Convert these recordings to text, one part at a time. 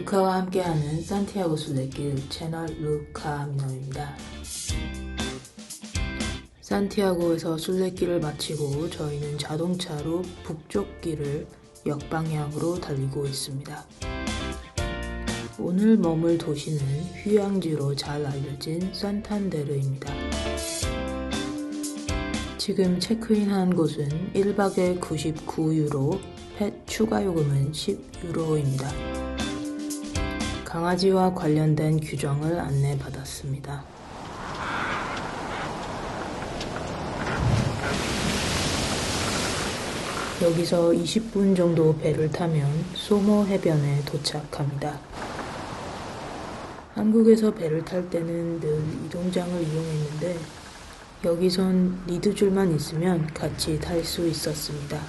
루카와 함께하는 산티아고 순례길 채널 루카 미노입니다. 산티아고에서 순례길을 마치고 저희는 자동차로 북쪽 길을 역방향으로 달리고 있습니다. 오늘 머물 도시는 휴양지로 잘 알려진 산탄데르입니다. 지금 체크인한 곳은 1박에 99유로, 펫 추가 요금은 10유로입니다. 강아지와 관련된 규정을 안내받았습니다. 여기서 20분 정도 배를 타면 소모 해변에 도착합니다. 한국에서 배를 탈 때는 늘 이동장을 이용했는데 여기선 리드줄만 있으면 같이 탈 수 있었습니다.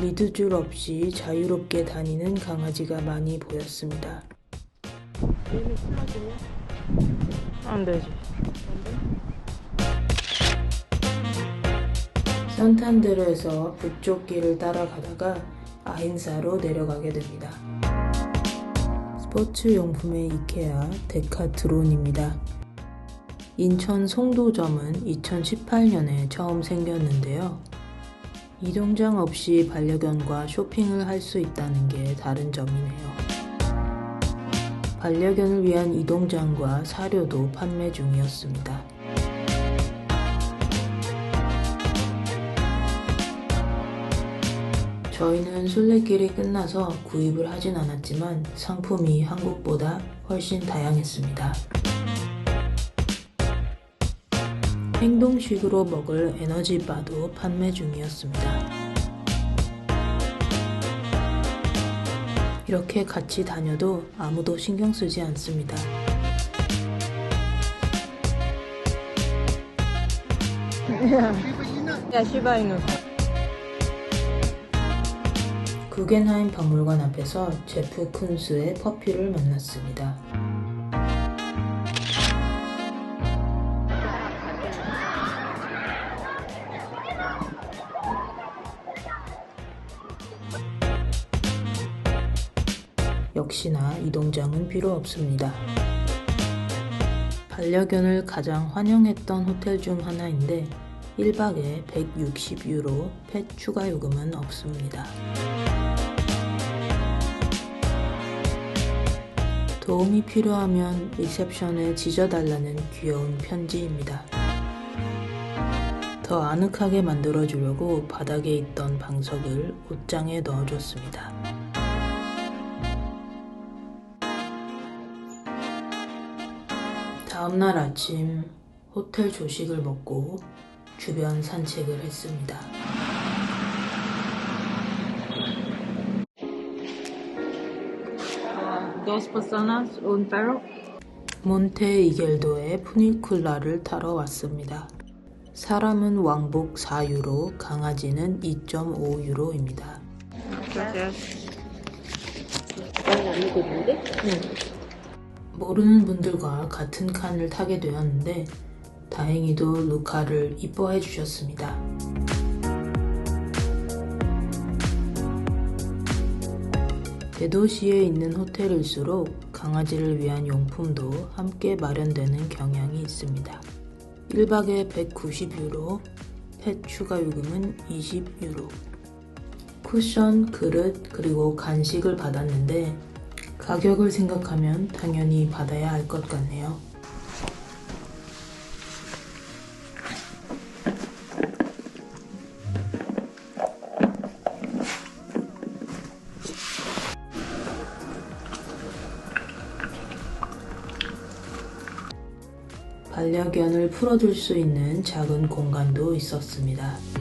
리드 줄 없이 자유롭게 다니는 강아지가 많이 보였습니다. 안 되지. 산탄데르에서 북쪽 길을 따라가다가 아힌사로 내려가게 됩니다. 스포츠 용품의 이케아 데카트론입니다. 인천 송도점은 2018년에 처음 생겼는데요. 이동장 없이 반려견과 쇼핑을 할 수 있다는 게 다른 점이네요. 반려견을 위한 이동장과 사료도 판매 중이었습니다. 저희는 순례길이 끝나서 구입을 하진 않았지만 상품이 한국보다 훨씬 다양했습니다. 행동식으로 먹을 에너지바도 판매 중이었습니다. 이렇게 같이 다녀도 아무도 신경 쓰지 않습니다. 야 시바이누 구겐하임 박물관 앞에서 제프 쿤스의 퍼피를 만났습니다. 역시나 이동장은 필요 없습니다. 반려견을 가장 환영했던 호텔 중 하나인데 1박에 160유로 펫 추가 요금은 없습니다. 도움이 필요하면 리셉션에 지져달라는 귀여운 편지입니다. 더 아늑하게 만들어주려고 바닥에 있던 방석을 옷장에 넣어줬습니다. 다음날 아침 호텔 조식을 먹고 주변 산책을 했습니다. 몬테 이겔도의 푸니쿨라를 타러 왔습니다. 사람은 왕복 4유로, 강아지는 2.5유로입니다. gracias 난 아니거든데? 모르는 분들과 같은 칸을 타게 되었는데 다행히도 루카를 이뻐해 주셨습니다. 대도시에 있는 호텔일수록 강아지를 위한 용품도 함께 마련되는 경향이 있습니다. 1박에 190유로, 펫 추가 요금은 20유로. 쿠션, 그릇, 그리고 간식을 받았는데 가격을 생각하면 당연히 받아야 할 것 같네요. 반려견을 풀어줄 수 있는 작은 공간도 있었습니다.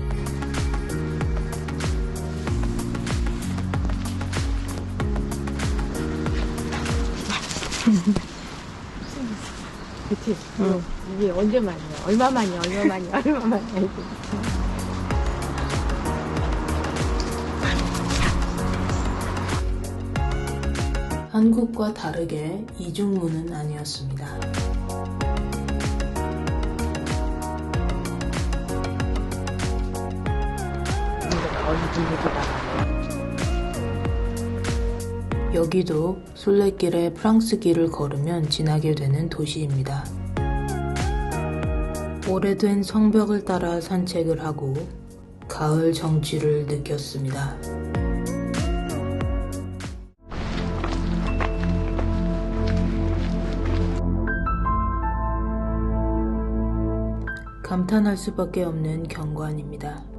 그치? 응. 이게 언제 만이야? 얼마 만이야? 얼마 만이야? 얼마 만이야? 이게. 한국과 다르게 이중문은 아니었습니다. 어디 분위기다가 여기도 순례길에 프랑스 길을 걸으면 지나게 되는 도시입니다. 오래된 성벽을 따라 산책을 하고 가을 정취를 느꼈습니다. 감탄할 수밖에 없는 경관입니다.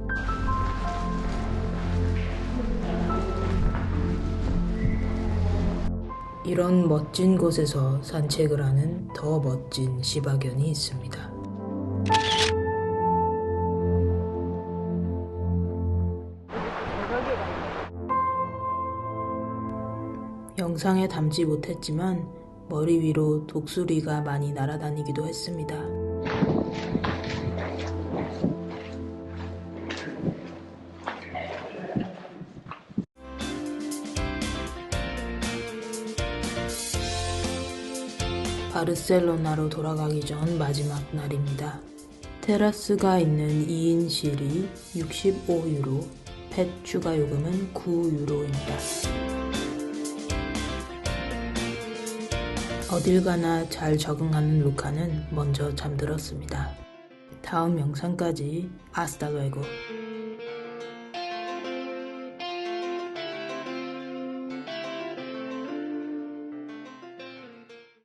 이런 멋진 곳에서 산책을 하는 더 멋진 시바견이 있습니다. 영상에 담지 못했지만 머리 위로 독수리가 많이 날아다니기도 했습니다. 바르셀로나로 돌아가기 전 마지막 날입니다. 테라스가 있는 2인실이 65유로, 펫 추가 요금은 9유로입니다. 어딜 가나 잘 적응하는 루카는 먼저 잠들었습니다. 다음 영상까지 아스타루에고